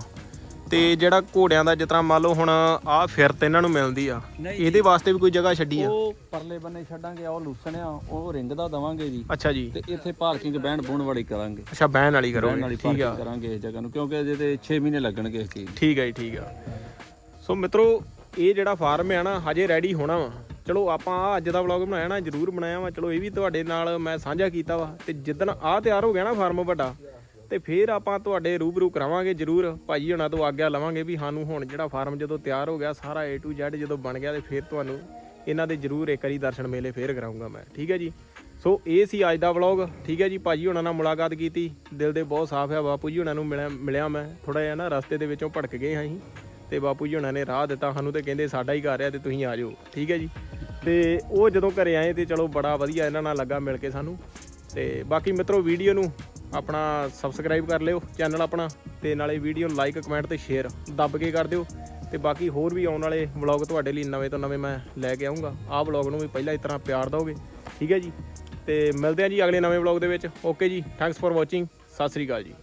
ਤੇ ਜਿਹੜਾ ਘੋੜਿਆਂ ਦਾ ਜਿਸ ਤਰ੍ਹਾਂ ਮੰਨ ਲਓ ਹੁਣ ਆਹ ਫਿਰਤ ਇਹਨਾਂ ਨੂੰ ਮਿਲਦੀ ਆ ਨਹੀਂ ਇਹਦੇ ਵਾਸਤੇ ਵੀ ਕੋਈ ਜਗ੍ਹਾ ਛੱਡੀ ਆ? ਉਹ ਪਰਲੇ ਬੰਨੇ ਛੱਡਾਂਗੇ ਉਹ ਲੂਸਣ ਆ ਉਹ ਰਿੰਗ ਦਾ ਦਵਾਂਗੇ ਜੀ। ਅੱਛਾ ਜੀ। ਤੇ ਇੱਥੇ ਪਾਰਕਿੰਗ ਬਹਿਣ ਬੁਣ ਵਾਲੀ ਕਰਾਂਗੇ। ਅੱਛਾ ਬਹਿਣ ਵਾਲੀ ਬਹਿਣ ਕਰੋਗੇ ਵਾਲੀ ਠੀਕ ਆ। ਪਾਰਕਿੰਗ ਕਰਾਂਗੇ ਇਸ ਜਗ੍ਹਾ ਨੂੰ ਕਿਉਂਕਿ ਅਜੇ ਤੇ 6 ਮਹੀਨੇ ਲੱਗਣਗੇ ਇਸ ਚੀਜ਼ ਨੂੰ। ਠੀਕ ਹੈ ਜੀ ਠੀਕ ਆ। ਸੋ ਮਿੱਤਰੋ ਇਹ ਜਿਹੜਾ ਫਾਰਮ ਹੈ ਨਾ ਹਜੇ ਰੈਡੀ ਹੋਣਾ ਵਾ। ਚਲੋ ਆਪਾਂ ਆਹ ਅੱਜ ਦਾ ਵਲੌਗ ਬਣਾਇਆ ਨਾ ਜਰੂਰ ਬਣਾਇਆ ਵਾ। ਚਲੋ ਇਹ ਵੀ ਤੁਹਾਡੇ ਨਾਲ ਮੈਂ ਸਾਂਝਾ ਕੀਤਾ ਵਾ। ਤੇ ਜਿੱਦਣ ਆਹ ਤਿਆਰ ਹੋ ਗਿਆ ਨਾ ਫਾਰਮ ਵੱਡਾ ਤੇ ਫਿਰ ਆਪਾਂ ਤੁਹਾਡੇ ਰੂਬਰੂ ਕਰਾਵਾਂਗੇ ਜਰੂਰ। ਭਾਜੀ ਹੁਣਾਂ ਤੋਂ ਆਗਿਆ ਲਵਾਂਗੇ ਵੀ ਸਾਨੂੰ ਹੁਣ ਜਿਹੜਾ ਫਾਰਮ ਜਦੋਂ ਤਿਆਰ ਹੋ ਗਿਆ, ਸਾਰਾ A to Z ਜਦੋਂ ਬਣ ਗਿਆ ਤੇ ਫਿਰ ਤੁਹਾਨੂੰ ਇਹਨਾਂ ਦੇ ਜਰੂਰ ਇੱਕ ਵਾਰੀ ਦਰਸ਼ਨ ਮੇਲੇ ਫੇਰ ਕਰਾਉਂਗਾ ਮੈਂ। ਠੀਕ ਹੈ ਜੀ? ਸੋ ਇਹ ਸੀ ਅੱਜ ਦਾ ਵਲੌਗ ਠੀਕ ਹੈ ਜੀ? ਭਾਜੀ ਹੁਣਾਂ ਨਾਲ ਮੁਲਾਕਾਤ ਕੀਤੀ। ਦਿਲ ਦੇ ਬਹੁਤ ਸਾਫ਼ ਹੈ ਬਾਪੂ ਜੀ ਹੁਣਾਂ ਨੂੰ ਮਿਲਿਆ ਮਿਲਿਆ ਮੈਂ। ਥੋੜਾ ਜਿਹਾ ਨਾ ਰਸਤੇ ਦੇ ਵਿੱਚੋਂ ਭਟਕ ਗਏ ਹਾਂ ਅਸੀਂ। ਤੇ ਬਾਪੂ ਜੀ ਹੁਣਾਂ ਨੇ ਰਾਹ ਦਿੱਤਾ ਸਾਨੂੰ ਤੇ ਕਹਿੰਦੇ ਸਾਡਾ ਹੀ ਘਰ ਆ ਤੇ ਤੁਸੀਂ ਆ ਜਾਓ। ਠੀਕ ਹੈ ਜੀ? ਤੇ ਉਹ ਜਦੋਂ ਘਰੇ ਆਏ ਤੇ ਚਲੋ ਬੜਾ ਵਧੀਆ ਇਹਨਾਂ ਨਾਲ ਲੱਗਾ ਮਿਲ ਕੇ ਸਾਨੂੰ। ਤੇ ਬਾਕੀ ਮਿੱਤਰੋ, ਵੀਡੀਓ ਨੂੰ ਆਪਣਾ ਸਬਸਕ੍ਰਾਈਬ ਕਰ ਲਿਓ ਚੈਨਲ ਆਪਣਾ ਤੇ ਨਾਲੇ ਵੀਡੀਓ ਨੂੰ ਲਾਈਕ ਕਮੈਂਟ ਤੇ ਸ਼ੇਅਰ ਦੱਬ ਕੇ ਕਰ ਦਿਓ। ਤੇ ਬਾਕੀ ਹੋਰ ਵੀ ਆਉਣ ਵਾਲੇ ਵਲੌਗ ਤੁਹਾਡੇ ਲਈ ਨਵੇਂ ਤੋਂ ਨਵੇਂ ਮੈਂ ਲੈ ਕੇ ਆਉਂਗਾ ਆਹ ਵਲੌਗ ਨੂੰ ਵੀ ਪਹਿਲਾਂ ਇਸ ਤਰ੍ਹਾਂ ਪਿਆਰ ਦਿਓਗੇ। ਠੀਕ ਹੈ ਜੀ? ਤੇ ਮਿਲਦੇ ਹਾਂ ਜੀ ਅਗਲੇ ਨਵੇਂ ਵਲੌਗ ਦੇ ਵਿੱਚ। ਓਕੇ ਜੀ thanks for watching Sat Sri ਅਕਾਲ ਜੀ।